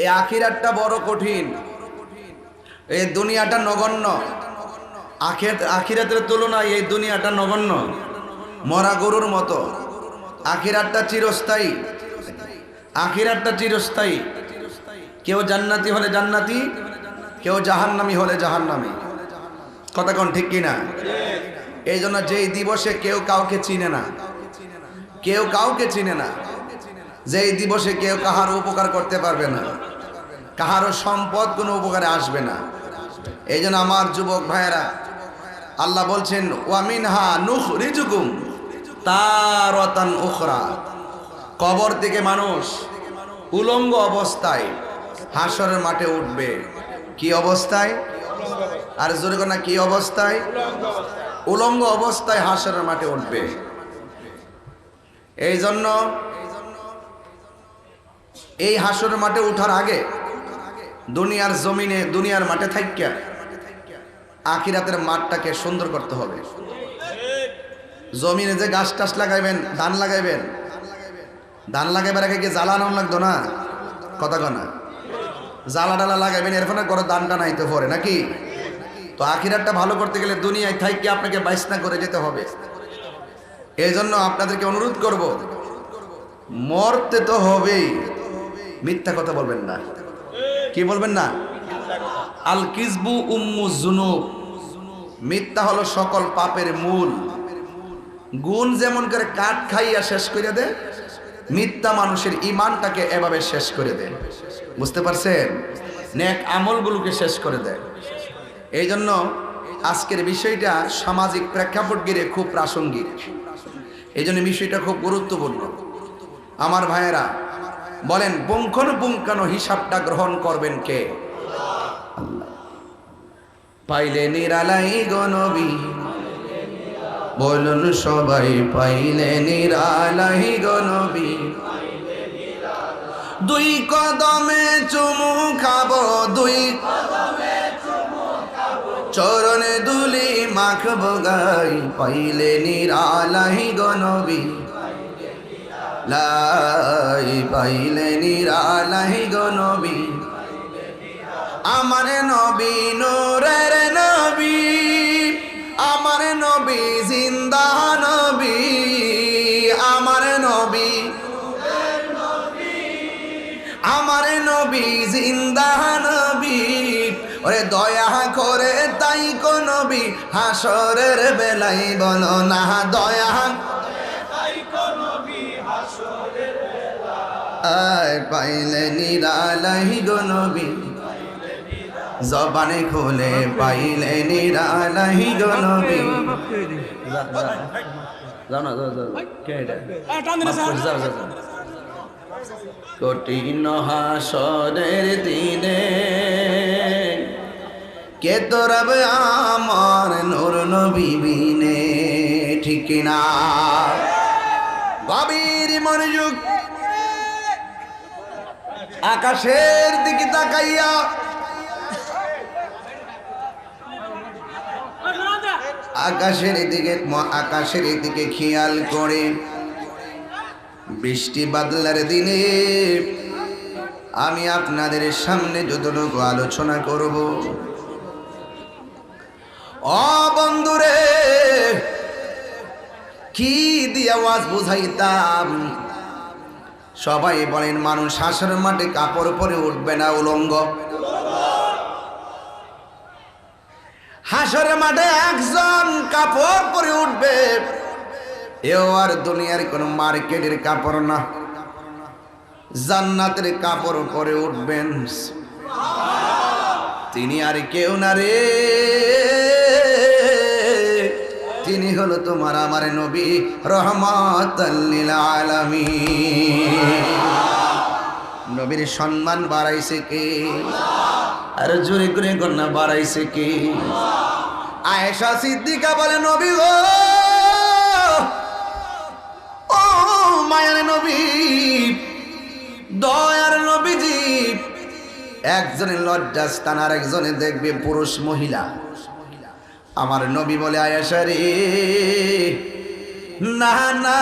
এই আখিরাতটা বড় কঠিন। এই দুনিয়াটা নগণ্য। আখের আখিরাতের তুলনায় এই দুনিয়াটা নগণ্য। মরা গরুর মতো। আখিরাতটা চিরস্থায়ী। আখিরাতটা চিরস্থায়ী। কেউ জান্নাতি হলে জান্নাতি, কেউ জাহান্নামি হলে জাহান্নামি। কথা কোন ঠিক কিনা? এই জন্য যেই দিবসে কেউ কাউকে চিনে না, কেউ কাউকে চিনে না, যেই দিবসে কেউ কাহার উপকার করতে পারবে না। কাহারও সম্পদ কোনো উপকারে আসবে না। এই জন্য আমার যুবক ভাইয়েরা, আল্লাহ বলছেন ওয়ামিনহা নুখ রিজুকুম তারতান উখরা। কবর থেকে মানুষ উলঙ্গ অবস্থায় হাসরের মাঠে উঠবে। কি অবস্থায়? আর জোরে না, কি অবস্থায়? উলঙ্গ অবস্থায় হাসরের মাঠে উঠবে। এই জন্য এই হাসরের মাঠে উঠার আগে দুনিয়ার জমিনে, দুনিয়ার মাঠে থাকিয়া আখিরাতের মাঠটাকে সুন্দর করতে হবে। জমিনে যে গাছ টাছ লাগাইবেন, ধান লাগাইবেন, ধান লাগাইবার আগে কি জ্বালানো লাগতো না? কথা কনা জ্বালা ডালা লাগাইবেন, এর ফলে করো দান টানাইতে পরে, নাকি? তো আখিরাতটা ভালো করতে গেলে দুনিয়ায় থাইকে আপনাকে বাইসনা করে যেতে হবে। এই জন্য আপনাদেরকে অনুরোধ করব, মরতে তো হবেই, মিথ্যা কথা বলবেন না। কি বলবেন না? আল কিসবু উম্মু জুনুব। মিথ্যা হলো সকল পাপের মূল। গুণ যেমন করে কাঠ খাইয়া শেষ করে দেয় মিথ্যা মানুষের ইমানটাকে এভাবে শেষ করে দেয় বুঝতে পারছেন? নেক আমলগুলোকে শেষ করে দেয় এই জন্য আজকের বিষয়টা সামাজিক প্রেক্ষাপট গিরে খুব প্রাসঙ্গিক। এই জন্য বিষয়টা খুব গুরুত্বপূর্ণ। আমার ভাইয়েরা বলেন পুঙ্খানো হিসাবটা গ্রহণ করবেন কে? পাইলে নিরালাই গনবী বলুন সবাই, পাইলে নিরালাই গনবী দুই কদমে চুমু খাব, দুই চরণে দুলি মাখব গাই। পাইলে নিরালাই গনবী লাই পাইলে নিরালাই গনবী আমার নবী নূরের নবী, আমার নবী জিন্দা নবী, আমার নবী আমার নবী জিন্দা নবী। ওরে দয়া করে তাই কো নবী, হাসরের বেলাই বলো না দয়া আয় পাইলে নিরালাই গো নবী। জবানে খুলে পাইলে নিরালাই গো নবী। যাও না যাও যাও কে এটা? মাফ যাও, যাও, যাও। কঠিন হাসরের দিনে কে তোরাবে আমার নূর নবী বিনে? ঠিক না। গভীর মনোযোগ আকাশের দিকে তাকাইয়া আকাশের দিকে আকাশের দিকে খেয়াল করে। বৃষ্টি বাদলার দিনে আমি আপনাদের সামনে যতটুকু আলোচনা করব। অ বন্ধুরে, কি দিয়ে আওয়াজ বুঝাইতাম? সবাই বলেন, মানুষ হাসর মাঠে কাপড় পরে উঠবে না উলঙ্গ। হাসর মাঠে একজন কাপড় পরে উঠবে। এও আর দুনিয়ার কোন মার্কেটের কাপড় না। জান্নাতের কাপড় পরে উঠবেন। তিনি আর কেউ না রে। তিনি হলো তোমার আমার নবী রহমত আলমী নবীর সম্মান বাড়াইছে কে? আর জোরে করে কন্যা বাড়াইছে কে? আয়েশা সিদ্দিকা বলে, নবী গো! ও মায়ের নবী, দয়ার নবীজি, একজনের লজ্জাস্থান আর একজনে দেখবে পুরুষ মহিলা। আমার নবী বলে আয়েশা রে না না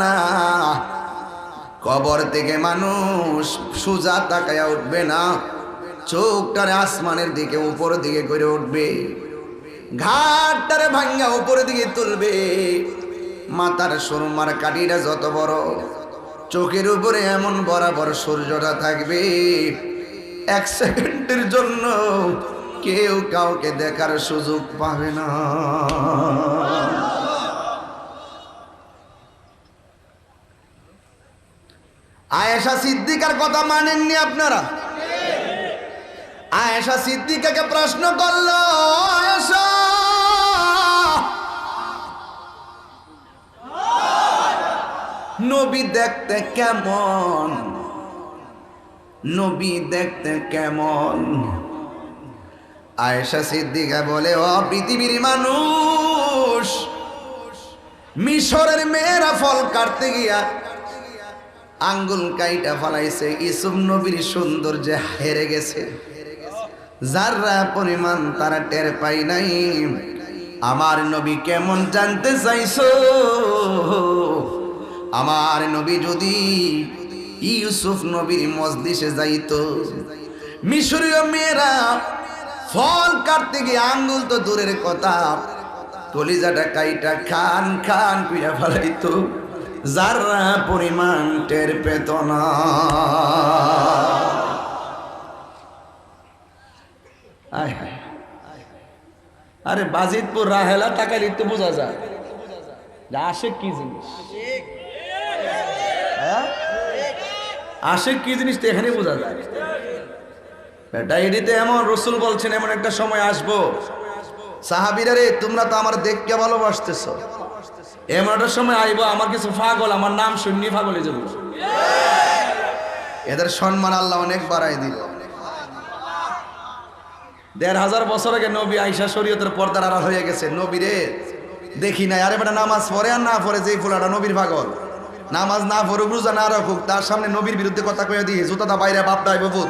না। কবর থেকে মানুষ সোজা তাকায়া উঠবে না। চোখটারে আসমানের দিকে, উপর দিকে করে উঠবে। ঘাটটারে ভাঙ্গা উপরের দিকে তুলবে। মাথার সুরমার কাটিটা যত বড়, চোখের উপরে এমন বরাবর সূর্যটা থাকবে। এক সেকেন্ডের জন্য কেউ কাউকে দেখার সুযোগ পাবে না। আয়েশা সিদ্দিকার কথা মানেননি আপনারা? আয়েশা সিদ্দিকাকে প্রশ্ন করল, আয়েশা! নবী দেখতে কেমন? নবী দেখতে কেমন? আয়েশা সিদ্দিকা বলে, ও পৃথিবীর মানুষ, মিশরের মেয়েরা ফল কাটতে গিয়া আঙ্গুল কাইটা ফলাইছে। ইসুম নবীর সৌন্দর্যে হেরে গেছে। যাররা পরিমাণ তারা টের পাই নাই। আমার নবী কেমন জানতে চাইছো? আমার নবী যদি ইউসুফ নবীর মসজিষে যাইতো, মিশরীয় মেয়েরা ফল কাটতে গিয়ে আঙ্গুল তো দূরের কথা। কলিজাটা কাইটা খান খান পিয়া ফেলাইতো। যারা পরিমাণ টের পেত না। আরে বাজিতপুর রাহেলা তাকাইলে তো বোঝা যায়। আসে কি জিনিস? হ্যাঁ? আসে কি জিনিস তো এখানে বোঝা যায়। ডায়েরিতে এমন রসুল বলছেন, এমন একটা সময় আসব। সাহাবিরা রে, তোমরা তো আমার দেখকে ভালোবাসতেছ। এমন একটা সময় আইবো, আমার কিছু পাগল আমার নাম শূন্য পাগলে যাব। এদের সম্মান আল্লাহ অনেক বাড়াই দিল। দেড় হাজার বছর আগে নবী আইসা শরীয়তের পর্দার আড়াল হয়ে গেছে। নবীরে দেখি নাই। আরে বেটা, নামাজ পড়ে আর না পড়ে যে ফুলাটা নবীর পাগল নামাজ না পড়ুক, রোজা না রাখুক, তার সামনে নবীর বিরুদ্ধে কথা কয়ে দিয়ে জুতাটা বাইরে বাপ দায় ভূত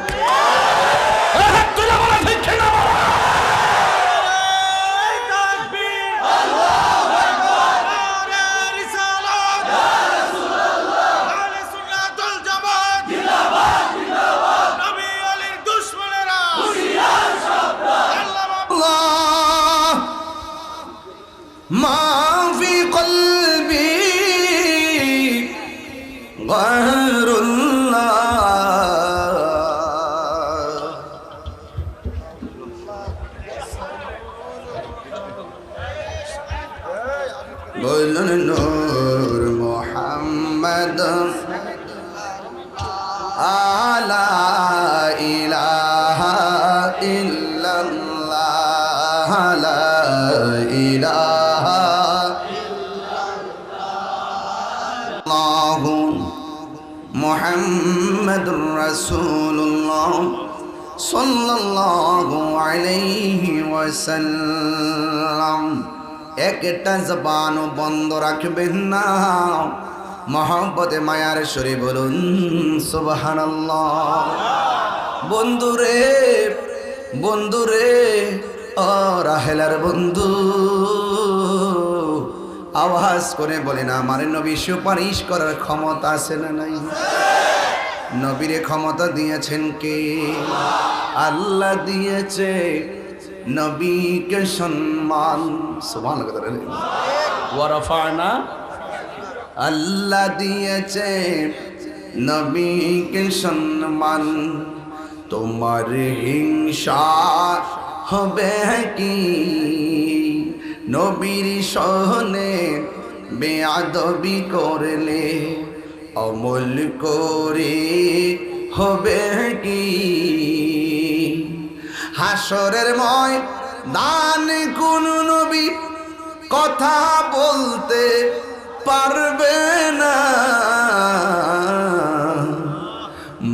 বলুন নূর মোহাম্মদ আলা ইলাহা ইল্লাল্লাহ লা ইলাহা ইল্লাল্লাহু মুহাম্মাদুর রাসূলুল্লাহ সাল্লাল্লাহু আলাইহি ওয়াসাল্লাম একটা জবান বন্ধ রাখবেন না। মহব্বতে মায়ার সরে বলুন, সুবহানাল্লাহ। বন্ধুরে বন্ধুরে, ও রাহেলার বন্ধু, আওয়াজ করে বলেন, আমার নবী সুপারিশ করার ক্ষমতা আছে না নাই? নবীরে ক্ষমতা দিয়েছেন কে? আল্লাহ দিয়েছে নবীকে সম্মান। সুবহান ওয়ারাফানা আল্লাহ দিয়েছে নবীকে সম্মান। তোমার হিংসা হবে কি? নবীর সহনে বেয়াদবি করলে অমল করে হবে কি? হাসরের ময় দান কোন নবী কথা বলতে পারবে না।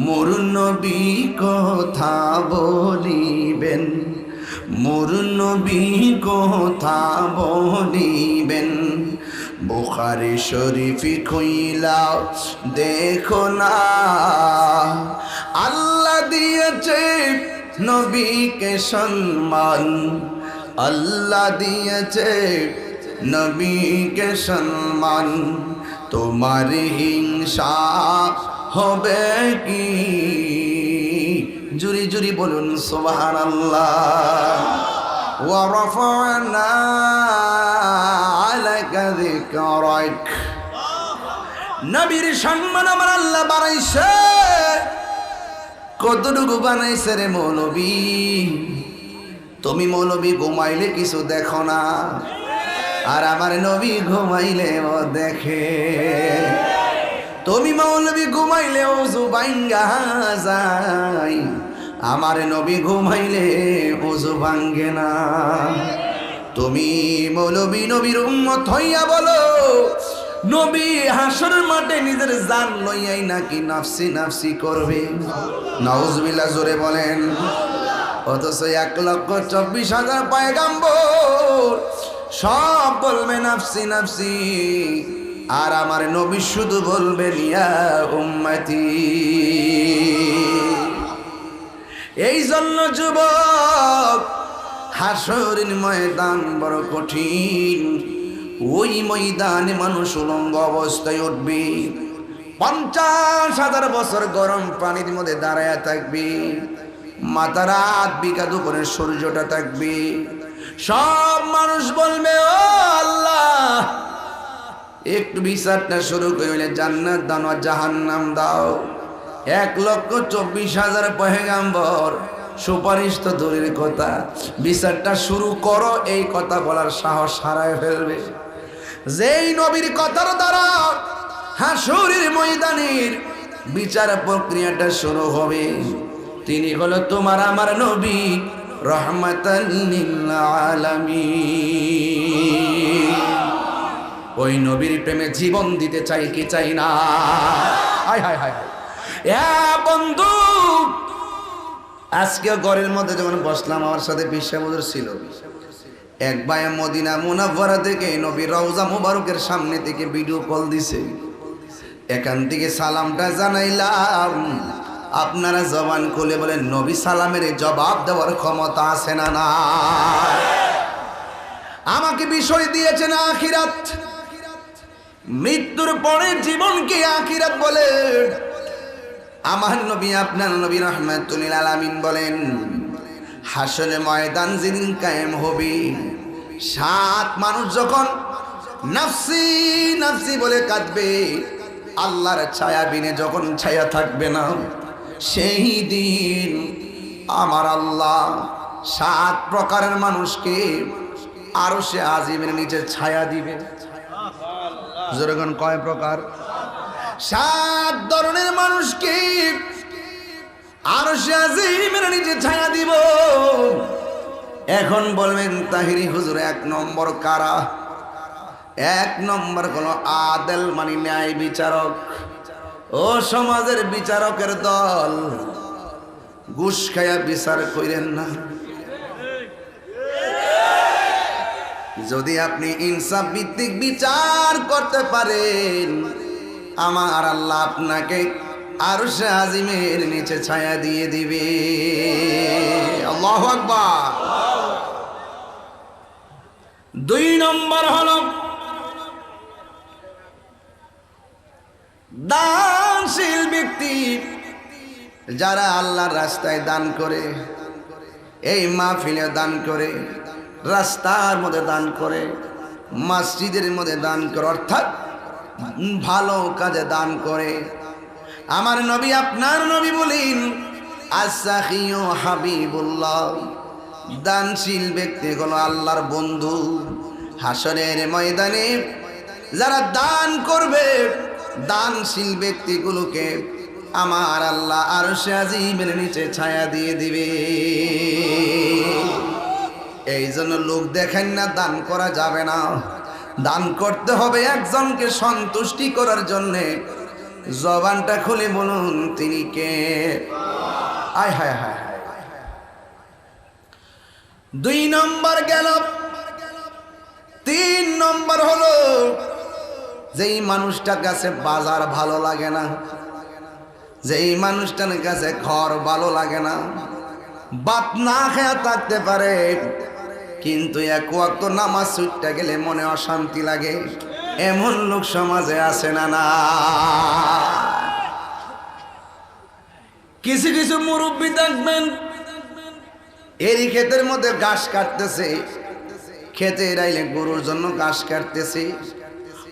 মোর নবী কথা বলিবেন, মোর নবী কথা বলিবেন। বুখারি শরীফি খুইলা, দেখো না। আল্লাহ দিয়েছে নবীকে সম্মান আল্লাহ দিয়েছে নবীকে সম্মান তোমার হিংসা হবে কি জুরি জুরি বলুন সোবাহান আল্লাহ ورفعنا عليك ذكرك নবীর সম্মান আমার আল্লাহ বাড়াইছে কতটুকু বানাইছে রে মৌলবী? তুমি মৌলবী ঘুমাইলে কিছু দেখো না। আর আমার নবী ঘুমাইলে ও দেখে। তুমি মৌলবী ঘুমাইলে ওজু বাইঙ্গা যাই আমার নবী ঘুমাইলে ওজু ভাঙ্গে না। তুমি মৌলবী নবীর উম্মত হইয়া বলো নবী হাসর মাঠে নিজের জান লইয়াই নাকি নাফসি নাফসি করবে? নাউজবিল্লা জোরে বলেন, অথচ এক লক্ষ চব্বিশ হাজার পায়গাম্বর সব বলবে নাফসি নাফসি, আর আমার নবী শুধু বলবেন, ইয়া উম্মতি। এই জন্য যুবক হাসরিন ময়দান বড় কঠিন। ওই ময়দানে মানুষ উলঙ্গ অবস্থায় উঠবে। পঞ্চাশ হাজার বছর গরম পানির মধ্যে দাঁড়ায় থাকবে। মাথা রাত বিঘা দুপুরে সূর্যটা থাকবে। সব মানুষ বলবে, ও আল্লাহ! একটু বিচারটা শুরু করলে জান্নাত দান জাহান্নাম দাও। এক লক্ষ চব্বিশ হাজার পহেগাম্বর সুপারিশ তো দূরের কথা। বিচারটা শুরু করো, এই কথা বলার সাহস হারায় ফেলবে। যেই নবীর কথার দ্বারা হাসুরের ময়দানের বিচার প্রক্রিয়াটা শুরু হবে, তিনি হলো তোমার আমার নবী আলামিন। ওই নবীর প্রেমে জীবন দিতে চাই কি চাই না? হায় হায় হায় বন্ধু, আজকে ঘরের মধ্যে যখন বসলাম, আমার সাথে বিশ্বাবুদর ছিল। এক ভাই মদিনা মুনাফারা থেকে নবী রওজা মুবারকের সামনে থেকে ভিডিও কল দিছে। এখান থেকে সালামটা জানাইলাম। আপনারা জবান খুলে বলেন, নবী সালামের জবাব দেওয়ার ক্ষমতা আছে না না? আমাকে বিষয় দিয়েছেন আখিরাত। মৃত্যুর পরে জীবনকে আখিরাত বলে। আমার নবী, আপনার নবী রহমাতুল আলামিন বলেন হাসলে ময়দান যেদিন কায়েম হবে। সাত মানুষ যখন নাফসি নাফসি বলে কাঁদবে, আল্লাহর ছায়া বিনে যখন ছায়া থাকবে না, সেই দিন আমার আল্লাহ সাত প্রকারের মানুষকে আরও সে আজিমের নিচে ছায়া দিবে। কয় প্রকার? সাত ধরনের মানুষকে আরও আজিমের নিচে ছায়া দিব। এখন বলবেন তাহিরি হুজুর, এক নম্বর কারা? এক নম্বর কোন আদেল মানে ন্যায় বিচারক। ও সমাজের বিচারকের দল, ঘুষ খায়া বিচার করেন না। যদি আপনি ইনসাফ ভিত্তিক বিচার করতে পারেন, আমার আল্লাহ আপনাকে আর আজিমের নিচে ছায়া দিয়ে দিবে। দুই নম্বর হল, দানশীল ব্যক্তি যারা আল্লাহর রাস্তায় দান করে, এই মাহফিলে দান করে, রাস্তার মধ্যে দান করে, মসজিদের মধ্যে দান করে, অর্থাৎ ভালো কাজে দান করে আমার নবী আপনার নবী বলেন দানশীল ব্যক্তি হলো আল্লাহর বন্ধু। হাসরের ময়দানে যারা দান করবে, দানশীল ব্যক্তিগুলোকে আমার আল্লাহ আর সে আজিমের নিচে ছায়া দিয়ে দিবে। এই জন্য লোক দেখেন না, দান করা যাবে না। দান করতে হবে একজনকে সন্তুষ্টি করার জন্যে জবানটা খুলে বলুন, তিনি কে? আয়, হায় হায় দুই নম্বর গেল। তিন নম্বর হলো, যেই মানুষটার কাছে বাজার ভালো লাগে না, যেই মানুষটার কাছে ঘর ভালো লাগে না, বাপ না খেয়া থাকতে পারে, কিন্তু এক নামাজ ছুটতে গেলে মনে অশান্তি লাগে। এমন লোক সমাজে আছে না না। কিছু কিছু মুরব্বী দেখবেন, এরই ক্ষেতের মধ্যে ঘাস কাটতেছে। খেতে রাইলে গরুর জন্য ঘাস কাটতেছে।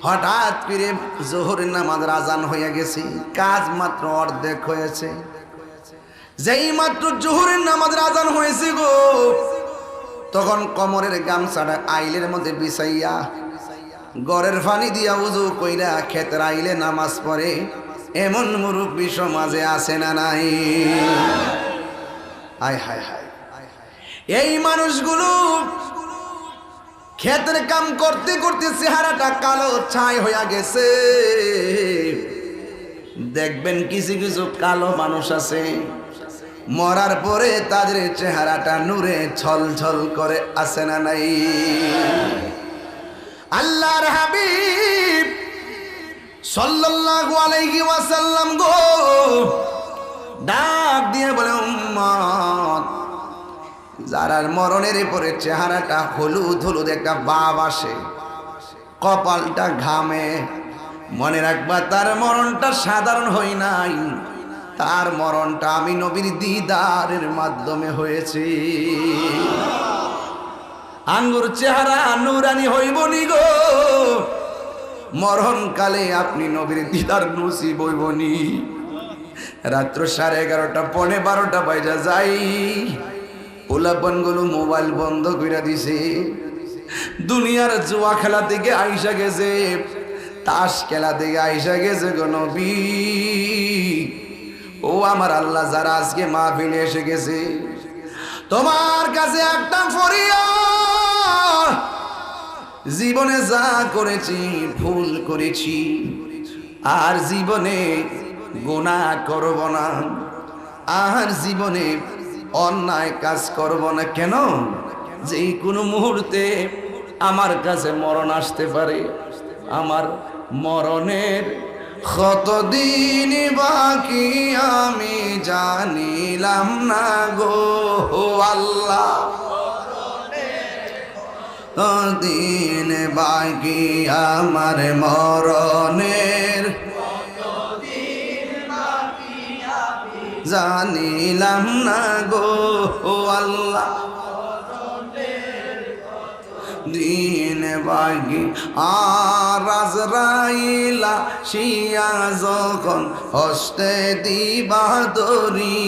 হঠাৎ করে জোহরের নামাজ আজান হয়ে গেছে, কাজ মাত্র অর্ধেক হয়েছে। যেই মাত্র জোহরের নামাজ আজান হয়েছে গো, তখন কমরের গামছাটা আইলের মধ্যে বিছাইয়া গড়ের ফানি দিয়া উজু কইরা খেতের আইলে নামাজ পড়ে। এমন মুরব্বী সমাজে আসে না নাই? আয়, হায় হায়। এই মানুষগুলো ক্ষেতের কাম করতে করতে চেহারাটা কালো ছাই হইয়া গেছে। দেখবেন কিছু কিছু কালো মানুষ আছে। মরার পরে তাদের চেহারাটা নূরে ছল ছল করে আসে না নাই? আল্লাহর হাবিব সাল্লাল্লাহু আলাইহি ওয়াসাল্লাম গো, ডাক দিয়ে বলে, উম্মত, যারার মরণের পরে চেহারাটা হলুদ হলুদ একটা বাপ আসে, কপালটা ঘামে, মনে রাখবা তার মরণটা সাধারণ হই নাই, তার মরণটা আমি নবীর দিদারের মাধ্যমে হয়েছে। আঙ্গুর চেহারা নুরানি হইব নি গো মরণকালে আপনি নবীর দিদার নসি বইবনি রাত্র সাড়ে এগারোটা, পনে বারোটা বাইজা যাই। পোলাপানগুলো মোবাইল বন্ধ করে দিছে। দুনিয়ার জুয়া খেলা থেকে আইসা গেছে। তাস খেলা থেকে আইসা গেছে গো নবী। ও আমার আল্লাহ, যারা আজকে মা মাহফিলে এসে গেছে। তোমার কাছে একটা ফরিয়া জীবনে যা করেছি, ভুল করেছি, আর জীবনে গোনা করব না, আর জীবনে অন্যায় কাজ করব না কেন? যে কোনো মুহূর্তে আমার কাছে মরণ আসতে পারে, আমার মরণের কতদিন বাকি আমি জানিলাম না গো আল্লাহ। দিন বাকি আমার মরণের? জানিলাম না গো আল্লাহ। দিন বাগি আর রাজরাইলা শিয়া যখন হস্তে দিবা দরি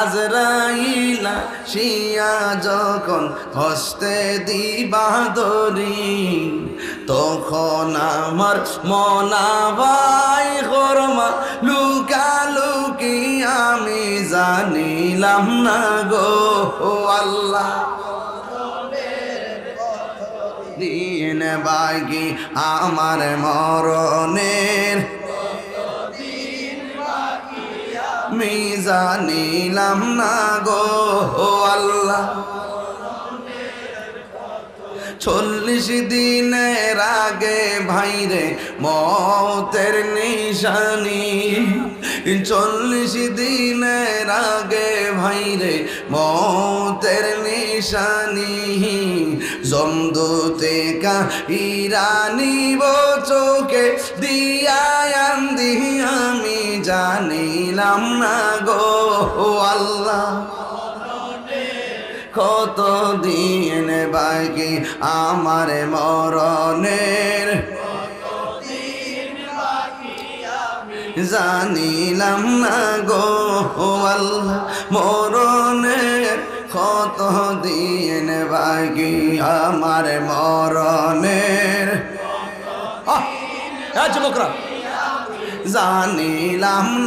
আজরাইলা শিয়া যখন হস্তে দিবা দরি, তখন আমার মনা ভাই গরমা লুকালুকি আমি জানিলাম না গো আল্লাহ। দিন বাগি আমার মরণের আমি জানিলাম না গো আল্লাহ। চল্লিশ দিনের আগে ভাইরে মতের নিশানি। চল্লিশ দিনের আগে ভাইরে মতের নিশানি, জমদুতে কা ইরানি চোখে দিয়ায়ান্দি আমি জানিলাম না গো আল্লাহ। কত দিন বাকি আমার মরণের জানিলাম না গো আল্লাহ মরণের কত দিন বাকি আমার মরণের। যুবকরা জানিলাম